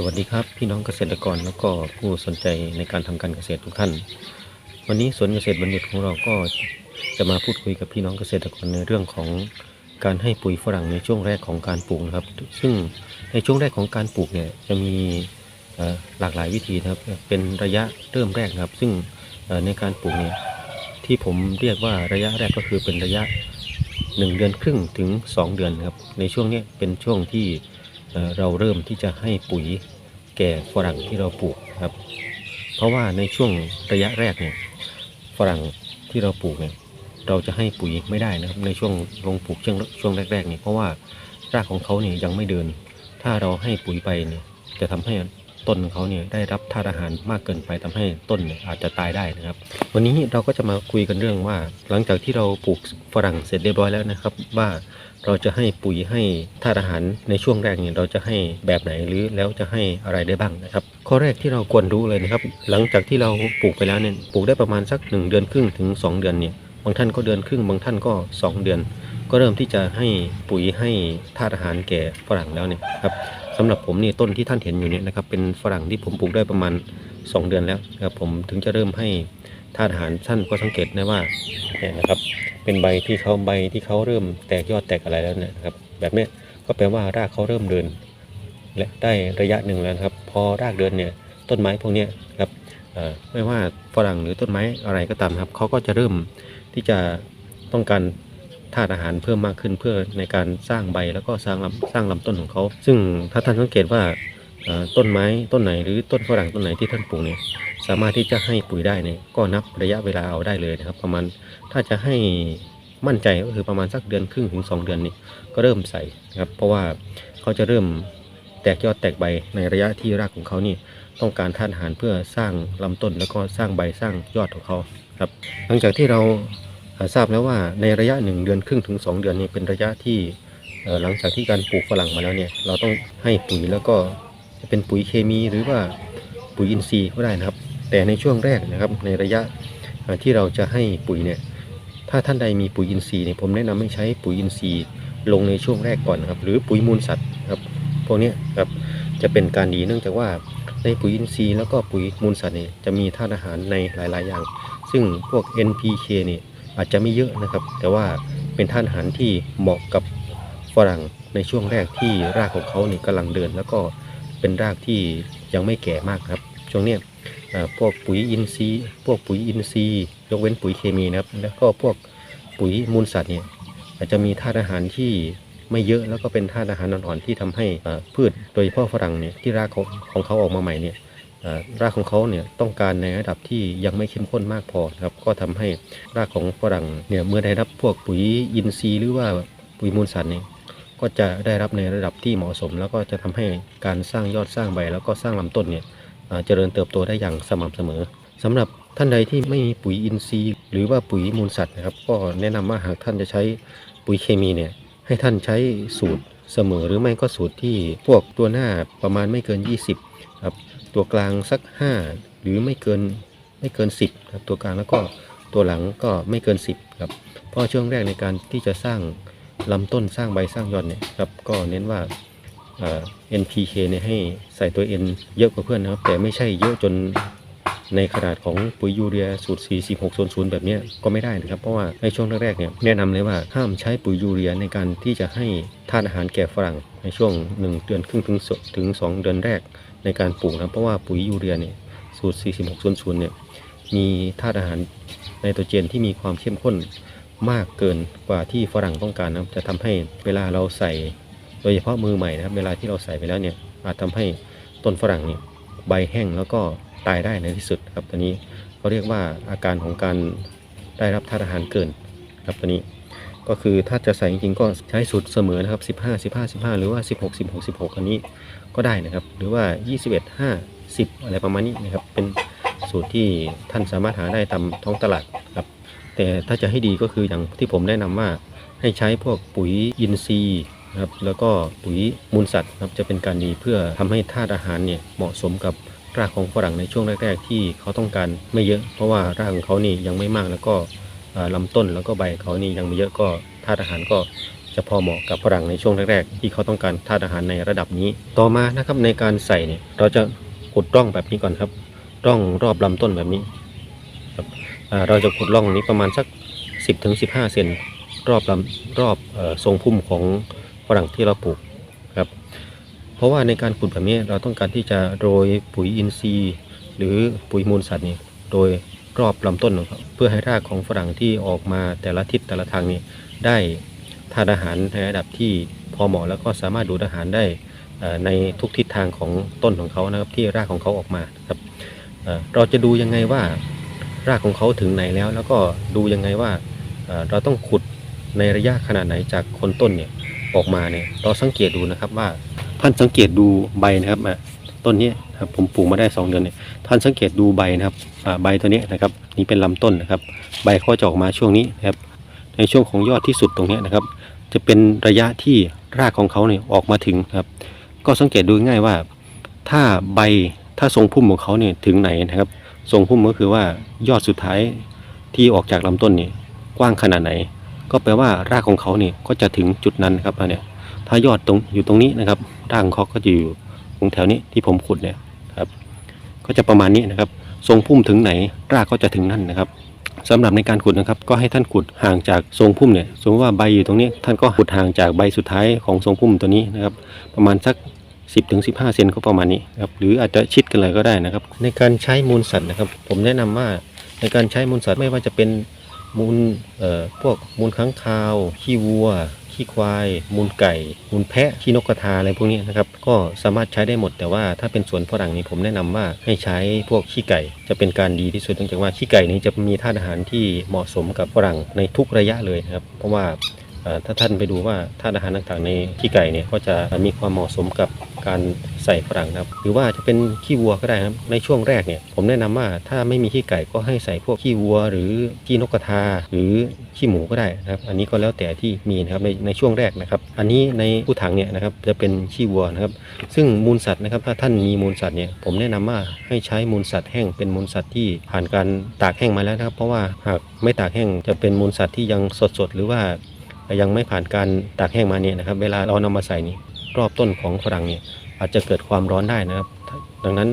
สวัสดีครับพี่น้องเกษตรกรแล้วก็ผู้สนใจในการทำการเกษตรทุกท่าน วันนี้สวนเกษตรบัณฑิตของเราก็จะมาพูดคุยกับพี่น้องเกษตรกรในเรื่องของการให้ปุ๋ยฝรั่งในช่วงแรกของการปลูกนะครับ ซึ่งในช่วงแรกของการปลูกเนี่ยจะมีหลากหลายวิธีนะครับ เป็นระยะเริ่มแรกนะครับ ซึ่งในการปลูกเนี่ยที่ผมเรียกว่าระยะแรกก็คือเป็นระยะ 1 เดือนครึ่งถึง 2 เดือนครับในช่วงนี้เป็นช่วงที่ เราเริ่มที่จะให้ปุ๋ยแก่ฝรั่งที่เราปลูกครับ เพราะว่าในช่วงระยะแรกเนี่ยฝรั่งที่เราปลูกเนี่ยเราจะให้ปุ๋ยไม่ได้นะครับในช่วงลงปลูกช่วงช่วงแรกๆเนี่ยเพราะว่ารากของเขาเนี่ยยังไม่เดิน ถ้าเราให้ปุ๋ยไปเนี่ยจะทำให้ ต้นเขาเนี่ยได้รับธาตุอาหารมากเกินไปทำให้ต้นเนี่ยอาจจะตายได้นะครับ วันนี้เราก็จะมาคุยกันเรื่องว่า หลังจากที่เราปลูกฝรั่งเสร็จเรียบร้อยแล้วนะครับ ว่าเราจะให้ปุ๋ยให้ธาตุอาหารในช่วงแรกเนี่ยเราจะให้แบบไหนหรือแล้วจะให้อะไรได้บ้างนะครับ ข้อแรกที่เราควรรู้เลยนะครับ หลังจากที่เราปลูกไปแล้วเนี่ยปลูกได้ประมาณสัก 1 เดือนครึ่งถึง 2 เดือนเนี่ยบางท่านก็เดือนครึ่งบางท่านก็ 2 เดือน ก็เริ่มที่จะให้ปุ๋ยให้ธาตุอาหารแก่ฝรั่งแล้วเนี่ยครับ สำหรับผมนี่ต้นที่ท่านเห็นอยู่เนี่ยนะครับเป็นฝรั่งที่ผมปลูกได้ประมาณ 2 เดือนแล้วนะครับผมถึงจะเริ่มให้ธาตุอาหารท่านก็สังเกตได้ว่าเนี่ยนะครับเป็นใบที่เขาใบที่เขาเริ่มแตกยอดแตกอะไรแล้วเนยนะครับแบบนี้ก็แปลว่ารากเขาเริ่มเดิน และได้ระยะหนึ่งแล้วครับ พอรากเดินเนี่ยต้นไม้พวกนี้ครับไม่ว่าฝรั่งหรือต้นไม้อะไรก็ตามครับเขาก็จะเริ่มที่จะต้องการ ธาตุอาหารเพิ่มมากขึ้นเพื่อในการสร้างใบแล้วก็สร้างลำสร้างลำต้นของเขา ซึ่งถ้าท่านสังเกตว่าต้นไม้ต้นไหนหรือต้นฝรั่งต้นไหนที่ท่านปลูกเนี่ยสามารถที่จะให้ปุ๋ยได้เนี่ยก็นับระยะเวลาเอาได้เลยนะครับ ประมาณถ้าจะให้มั่นใจก็คือประมาณสักเดือนครึ่งถึง 2 เดือนนี่ก็เริ่มใส่นะครับเพราะว่าเขาจะเริ่มแตกยอดแตกใบในระยะที่รากของเขานี่ต้องการธาตุอาหารเพื่อสร้างลำต้นแล้วก็สร้างใบสร้างยอดของเขาครับหลังจากที่เรา ทราบแล้วว่าในระยะ1เดือนครึ่งถึง 2 เดือนนี้เป็นระยะที่หลังจากที่การปลูกฝรั่งมาแล้วเนี่ยเราต้องให้ปุ๋ยแล้วก็จะเป็นปุ๋ยเคมีหรือว่าปุ๋ยอินทรีย์ก็ได้นะครับ แต่ในช่วงแรกนะครับในระยะที่เราจะให้ปุ๋ยเนี่ยถ้าท่านใดมีปุ๋ยอินทรีย์เนี่ยผมแนะนำให้ใช้ปุ๋ยอินทรีย์ลงในช่วงแรกก่อนนครับหรือปุ๋ยมูลสัตว์ครับพวกนี้ครับจะเป็นการดีเนื่องจากว่าในปุ๋ยอินทรีย์แล้วก็ปุ๋ยมูลสัตว์เนี่ยจะมีธาตุอาหารในหลาย ๆ อย่าง ซึ่งพวก NPK เนี่ย อาจจะไม่เยอะนะครับ แต่ว่าเป็นธาตุอาหารที่เหมาะกับฝรั่งในช่วงแรกที่รากของเขาเนี่ยกำลังเดิน แล้วก็เป็นรากที่ยังไม่แก่มากครับ ช่วงเนี้ยพวกปุ๋ยอินทรีย์ พวกปุ๋ยอินทรีย์ยกเว้นปุ๋ยเคมีนะครับ แล้วก็พวกปุ๋ยมูลสัตว์เนี่ยอาจจะมีธาตุอาหารที่ไม่เยอะแล้วก็เป็นธาตุอาหารอ่อนๆที่ทำให้พืช โดยเฉพาะฝรั่งเนี่ยที่รากของของเขาออกมาใหม่เนี่ย รากของเขาเนี่ยต้องการในระดับที่ยังไม่เข้มข้นมากพอครับก็ทำให้รากของฝรั่งเนี่ยเมื่อได้รับพวกปุ๋ยอินทรีย์หรือว่าปุ๋ยมูลสัตว์เนี่ยก็จะได้รับในระดับที่เหมาะสม แล้วก็จะทำให้การสร้างยอดสร้างใบ แล้วก็สร้างลำต้นเนี่ยเอ่อเจริญเติบโตได้อย่างสม่ำเสมอสำหรับท่านใดที่ไม่มีปุ๋ยอินทรีย์ หรือว่าปุ๋ยมูลสัตว์นะครับ ก็แนะนำว่าหากท่านจะใช้ปุ๋ยเคมีเนี่ยให้ท่านใช้สูตร เสมอหรือไม่ก็สูตรที่พวกตัวหน้าประมาณไม่เกิน 20ครับตัวกลางสัก 5 หรือไม่เกินไม่เกิน 10ครับตัวกลางแล้วก็ตัวหลังก็ไม่เกิน 10ครับเพราะช่วงแรกในการที่จะสร้างลำต้นสร้างใบสร้างยอดเนี่ยครับก็เน้นว่าเอ่อ NPK เนี่ยให้ใส่ตัว N เยอะกว่าเพื่อนนะครับ แต่ไม่ใช่เยอะจน ในขนาดของปุ๋ยยูเรียสูตร 4600 แบบนี้ก็ไม่ได้นะครับ เพราะว่าในช่วงแรกๆเนี่ยแนะนำเลยว่าห้ามใช้ปุ๋ยยูเรียในการที่จะให้ธาตุอาหารแก่ฝรั่งในช่วง 1 เดือนครึ่งถึงสถึง 2 เดือนแรกในการปลูกนะเพราะว่าปุ๋ยยูเรียเนี่ยสูตร 4600 เนี่ยมีธาตุอาหารไนโตรเจนที่มีความเข้มข้นมากเกินกว่าที่ฝรั่งต้องการนะครับจะทำให้เวลาเราใส่ โดยเฉพาะมือใหม่นะครับ เวลาที่เราใส่ไปแล้วเนี่ยอาจทำให้ต้นฝรั่งเนี่ยใบแห้งแล้วก็ ตายได้ในที่สุดครับตัวนี้เขาเรียกว่าอาการของการได้รับธาตุอาหารเกินครับตัวนี้ ก็คือถ้าจะใส่จริงๆก็ใช้สูตรเสมอนะครับ 15 15 15 หรือว่า 16 16 16 อันนี้ก็ได้นะครับ หรือว่า 21 5 10 อะไรประมาณนี้นะครับ เป็นสูตรที่ท่านสามารถหาได้ตามท้องตลาดครับ แต่ถ้าจะให้ดีก็คืออย่างที่ผมแนะนำว่าให้ใช้พวกปุ๋ยอินทรีย์ครับแล้วก็ปุ๋ยมูลสัตว์ครับจะเป็นการดีเพื่อทำให้ธาตุอาหารเนี่ยเหมาะสมกับ รากของฝรั่งในช่วงแรกๆที่เขาต้องการไม่เยอะ เพราะว่ารากของเขานี่ยังไม่มากแล้วก็ลำต้นแล้วก็ใบเขานี่ยังไม่เยอะก็ธาตุอาหารก็จะพอเหมาะกับฝรั่งในช่วงแรกๆที่เขาต้องการธาตุอาหารในระดับนี้ ต่อมานะครับในการใส่เนี่ยเราจะขุดร่องแบบนี้ก่อนครับ ร่องรอบลำต้นแบบนี้เราจะขุดร่องนี้ประมาณสัก 10ถึง15 เซนรอบลำรอบทรงพุ่มของฝรั่งที่เราปลูก เพราะว่าในการขุดแบบนี้เราต้องการที่จะโรยปุ๋ยอินทรีย์ หรือปุ๋ยมูลสัตว์นี่โดยรอบลำต้นของเขาเพื่อให้รากของฝรั่งที่ออกมาแต่ละทิศแต่ละทางนี้ได้ทานอาหารในระดับที่พอเหมาะแล้วก็สามารถดูดอาหารได้ในทุกทิศทางของต้นของเขานะครับที่รากของเขาออกมาครับเราจะดูยังไงว่ารากของเขาถึงไหนแล้ว แล้วก็ดูยังไงว่าเราต้องขุดในระยะขนาดไหนจากโคนต้นเนี่ยออกมาเนี่ยเราสังเกตดูนะครับว่า ท่านสังเกตดูใบนะครับต้นนี้ครับผมปลูกมาได้สองเดือนเนี่ยท่านสังเกตดูใบนะครับใบตัวนี้นะครับ นี่เป็นลำต้นนะครับ ใบเขาจะออกมาช่วงนี้นะครับ ในช่วงของยอดที่สุดตรงนี้นะครับ จะเป็นระยะที่รากของเขาเนี่ยออกมาถึงครับ ก็สังเกตดูง่ายว่า ถ้าใบถ้าทรงพุ่มของเขาเนี่ยถึงไหนนะครับ ทรงพุ่มก็คือว่ายอดสุดท้ายที่ออกจากลำต้นนี่กว้างขนาดไหน ก็แปลว่ารากของเขาเนี่ยก็จะถึงจุดนั้นนครับอันเนี่ย ถ้ายอดตรงอยู่ตรงนี้นะครับรากของเขาก็จะอยู่ตรงแถวนี้ที่ผมขุดเนี่ยครับก็จะประมาณนี้นะครับ ทรงพุ่มถึงไหนรากก็จะถึงนั่นนะครับสำหรับในการขุดนะครับ ก็ให้ท่านขุดห่างจากทรงพุ่มเนี่ยสมมติว่าใบอยู่ตรงนี้ท่านก็ขุดห่างจากใบสุดท้ายของทรงพุ่มตัวนี้นะครับ ประมาณสัก 10ถึง15เซนก็ประมาณนี้นครับหรืออาจจะชิดกันเลยก็ได้นะครับ ในการใช้มูลสัตว์นะครับ ผมแนะนำว่าในการใช้มูลสัตว์ไม่ว่าจะเป็นมูลเอ่อพวกมูลค้างคาวขี้วัว ขี้ควาย มูลไก่ มูลแพะขี้นกกระทาอะไรพวกนี้นะครับก็สามารถใช้ได้หมด แต่ว่าถ้าเป็นสวนฝรั่งนี่ผมแนะนำว่าให้ใช้พวกขี้ไก่ จะเป็นการดีที่สุดเนื่องจากว่าขี้ไก่นี้จะมีธาตุอาหารที่เหมาะสมกับฝรั่งในทุกระยะเลยครับเพราะว่า ถ้าท่านไปดูว่าธาตุอาหารต่างๆในขี้ไก่เนี่ยก็จะมีความเหมาะสมกับการใส่ฝรั่งนะครับหรือว่าจะเป็นขี้วัวก็ได้ครับในช่วงแรกเนี่ยผมแนะนำว่าถ้าไม่มีขี้ไก่ก็ให้ใส่พวกขี้วัว หรือขี้นกกระทา หรือขี้หมูก็ได้นะครับ อันนี้ก็แล้วแต่ที่มีนะครับในในช่วงแรกนะครับ อันนี้ในผู้ถังเนี่ยนะครับจะเป็นขี้วัวนะครับ ซึ่งมูลสัตว์นะครับถ้าท่านมีมูลสัตว์เนี่ยผมแนะนำว่าให้ใช้มูลสัตว์แห้งเป็นมูลสัตว์ที่ผ่านการตากแห้งมาแล้วนะครับ เพราะว่าหากไม่ตากแห้งจะเป็นมูลสัตว์ที่ยังสดๆหรือว่า ยังไม่ผ่านการตากแห้งมาเนี่ยนะครับ เวลาเรานำมาใส่นี่รอบต้นของฝรั่งเนี่ยอาจจะเกิดความร้อนได้นะครับ ดังนั้น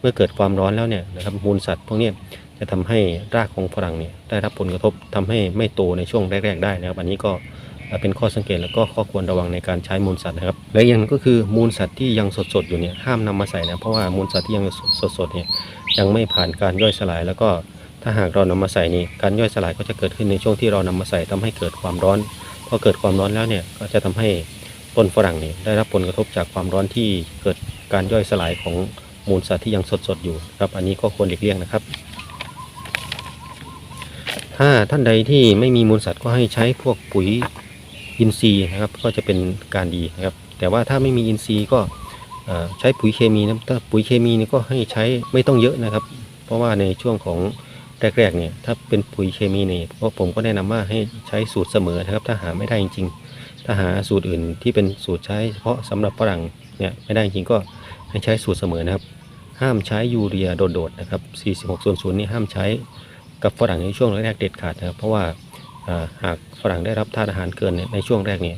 เมื่อเกิดความร้อนแล้วเนี่ยนะครับมูลสัตว์พวกนี้จะทำให้รากของฝรั่งเนี่ยได้รับผลกระทบทำให้ไม่โตในช่วงแรก ๆ ได้นะครับ อันนี้ก็เป็นข้อสังเกตแล้วก็ข้อควรระวังในการใช้มูลสัตว์นะครับ และอย่างก็คือมูลสัตว์ที่ยังสดๆอยู่เนี่ยห้ามนำมาใส่นะเพราะว่ามูลสัตว์ที่ยังสดๆเนี่ยยังไม่ผ่านการย่อยสลายแล้วก็ถ้าหากเรานำมาใส่นี่การย่อยสลายก็จะเกิดขึ้นในช่วงที่เรานำมาใส่ทำให้เกิดความร้อน พอเกิดความร้อนแล้วเนี่ยก็จะทำให้ต้นฝรั่งนี่ได้รับผลกระทบจากความร้อนที่เกิดการย่อยสลายของมูลสัตว์ที่ยังสดๆอยู่ครับอันนี้ก็ควรหลีกเลี่ยงนะครับ ถ้าท่านใดที่ไม่มีมูลสัตว์ก็ให้ใช้พวกปุ๋ยอินทรีย์นะครับ ก็จะเป็นการดีนะครับ แต่ว่าถ้าไม่มีอินทรีย์ก็ใช้ปุ๋ยเคมีนะถ้าปุ๋ยเคมีนี่ก็ให้ใช้ไม่ต้องเยอะนะครับ เพราะว่าในช่วงของ แรกๆเนี่ยถ้าเป็นปุ๋ยเคมีเนี่ยเพราะผมก็แนะนำว่าให้ใช้สูตรเสมอนะครับ ถ้าหาไม่ได้จริง ๆ ถ้าหาสูตรอื่นที่เป็นสูตรใช้เฉพาะสำหรับฝรั่งเนี่ยไม่ได้จริงก็ให้ใช้สูตรเสมอนะครับ ห้ามใช้ยูเรียโดดๆนะครับ 46ส่วน0นี่ห้ามใช้กับฝรั่งในช่วงแรกๆเด็ดขาดนะครับ เพราะว่าหากฝรั่งได้รับธาตุอาหารเกินในช่วงแรกเนี่ย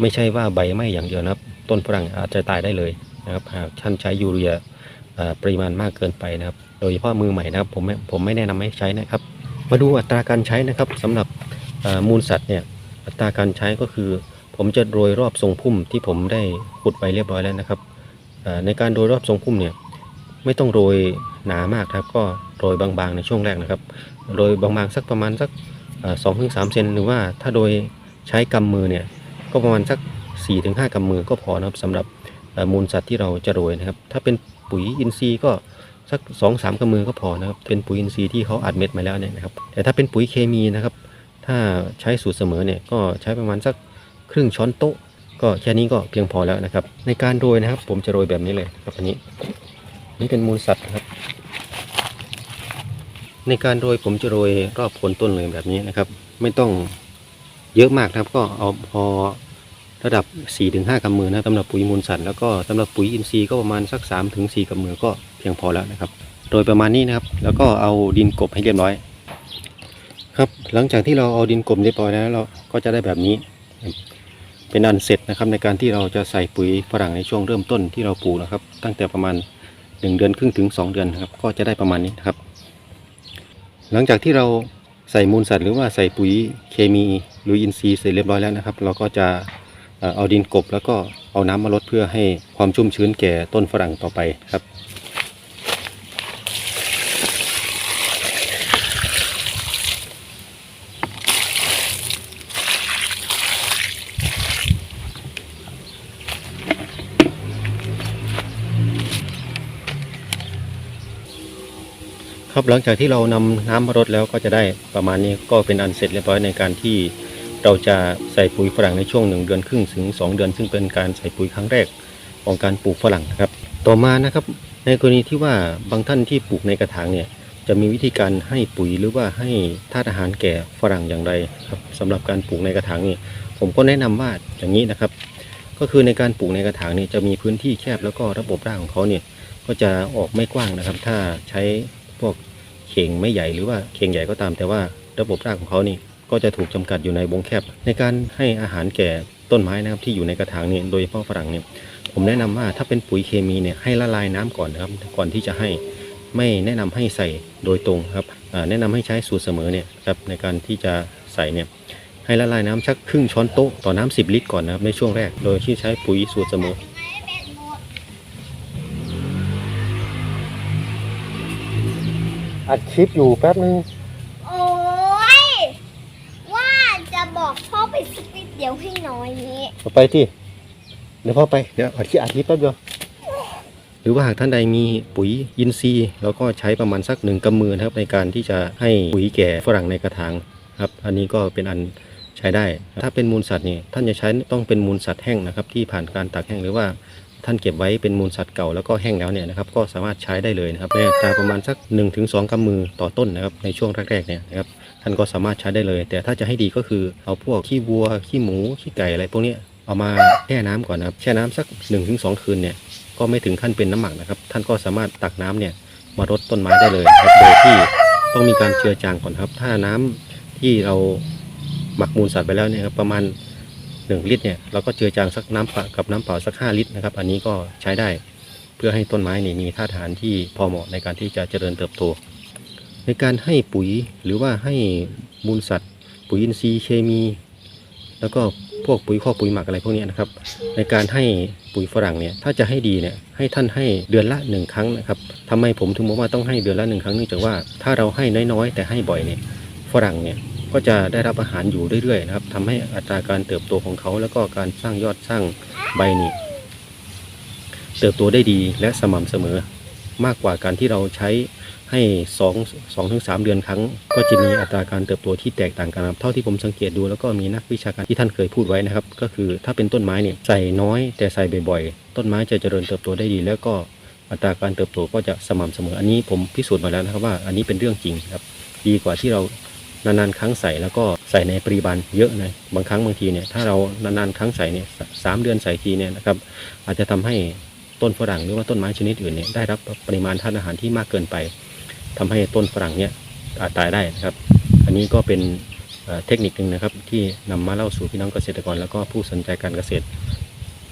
ไม่ใช่ว่าใบไหม้อย่างเดียวนะครับ ต้นฝรั่งอาจจะตายได้เลยนะครับหากท่านใช้ยูเรีย ปริมาณมากเกินไปนะครับ โดยเฉพาะมือใหม่นะครับผมไม่ผมไม่แนะนำให้ใช้นะครับ มาดูอัตราการใช้นะครับสำหรับมูลสัตว์เนี่ยอัตราการใช้ก็คือ ผมจะโรยรอบทรงพุ่มที่ผมได้ขุดไปเรียบร้อยแล้วนะครับในการโรยรอบทรงพุ่มเนี่ยไม่ต้องโรยหนามากครับ ก็โรยบางๆในช่วงแรกนะครับโรยบางๆสักประมาณสักสองถึงสามเซนหรือว่าถ้าโดยใช้กำมือเนี่ยก็ประมาณสัก4ี่ถึงห้ากำมือก็พอนะครับสำหรับ มูลสัตว์ที่เราจะโรยนะครับ ถ้าเป็นปุ๋ยอินทรีย์ก็สัก2อสามกำมือก็พอนะครับ เป็นปุ๋ยอินทรีย์ที่เขาอัดเม็ดมาแล้วเนี่ยนะครับ แต่ถ้าเป็นปุ๋ยเคมีนะครับ ถ้าใช้สูตรเสมอเนี่ยก็ใช้ประมาณสักครึ่งช้อนโต๊ะ ก็แค่นี้ก็เพียงพอแล้วนะครับ ในการโรยนะครับ ผมจะโรยแบบนี้เลยครับอันนี้ นี่เป็นมูลสัตว์นะครับ ในการโรยผมจะโรยรอบโคนต้นเลยแบบนี้นะครับ ไม่ต้องเยอะมากนะครับ ก็เอาพอ ระดับ 4-5 กำมือนะสำหรับปุ๋ยมูลสัตว์แล้วก็สำหรับปุ๋ยอินทรีย์ก็ประมาณสัก 3-4 กำมือก็เพียงพอแล้วนะครับ โดยประมาณนี้นะครับ แล้วก็เอาดินกบให้เรียบร้อย ครับหลังจากที่เราเอาดินกบเรียบร้อยแล้วเราก็จะได้แบบนี้ เป็นอันเสร็จนะครับในการที่เราจะใส่ปุ๋ยฝรั่งในช่วงเริ่มต้นที่เราปลูกนะครับ ตั้งแต่ประมาณ 1 เดือนครึ่งถึง 2 เดือนนะครับ ก็จะได้ประมาณนี้นะครับ หลังจากที่เราใส่มูลสัตว์หรือว่าใส่ปุ๋ยเคมีหรืออินทรีย์เสร็จเรียบร้อยแล้วนะครับ เราก็จะ เอาดินกบแล้วก็เอาน้ำมาลดเพื่อให้ความชุ่มชื้นแก่ต้นฝรั่งต่อไปครับครับหลังจากที่เรานำน้ำมารดแล้วก็จะได้ประมาณนี้ก็เป็นอันเสร็จเรียบร้อยในการที่ เราจะใส่ปุ๋ยฝรั่งในช่วงหนึ่งเดือนครึ่งถึงสองเดือน ซึ่งเป็นการใส่ปุ๋ยครั้งแรกของการปลูกฝรั่งนะครับ ต่อมานะครับ ในกรณีที่ว่าบางท่านที่ปลูกในกระถางเนี่ยจะมีวิธีการให้ปุ๋ยหรือว่าให้ธาตุอาหารแก่ฝรั่งอย่างไรครับสำหรับการปลูกในกระถางนี่ผมก็แนะนำว่าอย่างนี้นะครับ ก็คือในการปลูกในกระถางนี่จะมีพื้นที่แคบแล้วก็ระบบรากของเขาเนี่ยก็จะออกไม่กว้างนะครับ ถ้าใช้พวกเข่งไม่ใหญ่หรือว่าเข่งใหญ่ก็ตาม แต่ว่าระบบรากของเขานี่ ก็จะถูกจำกัดอยู่ในวงแคบ ในการให้อาหารแก่ต้นไม้นะครับที่อยู่ในกระถางนี่โดยเฉพาะฝรั่งเนี่ยผมแนะนำว่าถ้าเป็นปุ๋ยเคมีเนี่ยให้ละลายน้ำก่อนนะครับก่อนที่จะให้ไม่แนะนำให้ใส่โดยตรงครับแนะนำให้ใช้สูตรเสมอเนี่ยครับในการที่จะใส่เนี่ยให้ละลายน้ำชักครึ่งช้อนโต๊ะต่อน้ำ10 ลิตรก่อนนะครับในช่วงแรกโดยที่ใช้ปุ๋ยสูตรเสมออัดคลิปอยู่แป๊บนึง โอ้ย ว่าจะบอกพ่อไปสักนิดเดียวให้น้อยนี้ เอาไปที่เดี๋ยวพ่อไปเดี๋ยวอัดคลิปอัดคลิปแป๊บเดียวหรือว่าหากท่านใดมีปุ๋ยอินทรีย์เราก็ใช้ประมาณสักหนึ่งกำมือนะครับในการที่จะให้ปุ๋ยแก่ฝรั่งในกระถางครับอันนี้ก็เป็นอันใช้ได้ ถ้าเป็นมูลสัตว์นี่ท่านจะใช้ต้องเป็นมูลสัตว์แห้งนะครับ ที่ผ่านการตากแห้งหรือว่าท่านเก็บไว้เป็นมูลสัตว์เก่าแล้วก็แห้งแล้วเนี่ยนะครับก็สามารถใช้ได้เลยนะครับในอัตาประมาณสัก 1-2กำมือต่อต้นนะครับในช่วงแรกๆเนี่ยนะครับท่านก็สามารถใช้ได้เลย แต่ถ้าจะให้ดีก็คือเอาพวกขี้วัวขี้หมูขี้ไก่อะไรพวกนี้ เอามาแช่น้ำก่อนนะครับ แช่น้ำสัก1-2คืนเนี่ยก็ไม่ถึงขั้นเป็นน้ำหมักนะครับ ท่านก็สามารถตักน้ำเนี่ยมารดต้นไม้ได้เลยครับโดยที่ต้องมีการเจือจางก่อนครับ ถ้าน้ำที่เราหมักมูลสัตว์ไปแล้วเนี่ยครับประมาณ 1 ลิตรเนี่ยเราก็เจือจางสักน้ำปล่ากับน้ำเปล่าสัก 5 ลิตรนะครับ อันนี้ก็ใช้ได้เพื่อให้ต้นไม้นี่มีธาตุอาหารที่พอเหมาะในการที่จะเจริญเติบโต ในการให้ปุ๋ยหรือว่าให้มูลสัตว์ ปุ๋ยอินทรีย์เคมี แล้วก็ พวกปุ๋ยข้อกปุ๋ยหมักอะไรพวกนี้นะครับ ในการให้ปุ๋ยฝรั่งเนี่ยถ้าจะให้ดีเนี่ยให้ท่านให้เดือนละหนึ่งครั้งนะครับทำไมผมถึงบอกว่าต้องให้เดือนละหนึ่งครั้งเนื่องจากว่าถ้าเราให้น้อยๆ แต่ให้บ่อยเนี่ยฝรั่งเนี่ยก็จะได้รับอาหารอยู่เรื่อยๆนะครับทำให้อัตราการเติบโตของเขา แล้วก็การสร้างยอดสร้างใบนี่เติบโตได้ดีและสม่ำเสมอมากกว่าการที่เราใช้ ให้2 2ถึง3เดือนครั้ง ก็จะมีอัตราการเติบโตที่แตกต่างกันเท่าที่ผมสังเกตดูแล้วก็มีนักวิชาการที่ท่านเคยพูดไว้นะครับ ก็คือถ้าเป็นต้นไม้เนี่ยใส่น้อยแต่ใส่บ่อยๆ ต้นไม้จะเจริญเติบโตได้ดี แล้วก็อัตราการเติบโตก็จะสม่ำเสมอ อันนี้ผมพิสูจน์มาแล้วนะครับว่าอันนี้เป็นเรื่องจริงครับ ดีกว่าที่เรานานๆครั้งใส่แล้วก็ใส่ในปริมาณเยอะนะบางครั้งบางทีเนี่ยถ้าเรานานๆครั้งใส่เนี่ยสามเดือนใส่ทีเนี่ยนะครับอาจจะทำให้ต้นฝรั่งหรือว่าต้นไม้ชนิดอื่นเนี่ยได้รับปริมาณธาตุอาหารที่มากเกินไป ทำให้ต้นฝรั่งเนี่ยอาจตายได้นะครับ อันนี้ก็เป็นเทคนิคหนึ่งนะครับ ที่นำมาเล่าสู่พี่น้องเกษตรกร แล้วก็ผู้สนใจการเกษตร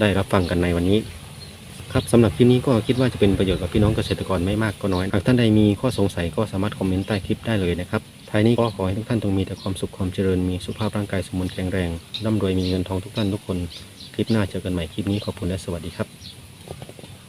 ได้รับฟังกันในวันนี้ ครับสำหรับคลิปนี้ก็คิดว่าจะเป็นประโยชน์กับพี่น้องเกษตรกรไม่มากก็น้อย หากท่านใดมีข้อสงสัยก็สามารถคอมเมนต์ใต้คลิปได้เลยนะครับท้ายนี้ก็ขอให้ทุกท่านจงมีแต่ความสุขความเจริญมีสุขภาพร่างกายสมบูรณ์แข็งแรงร่ำรวยมีเงินทองทุกท่านทุกคน คลิปหน้าเจอกันใหม่คลิปนี้ขอบคุณและสวัสดีครับ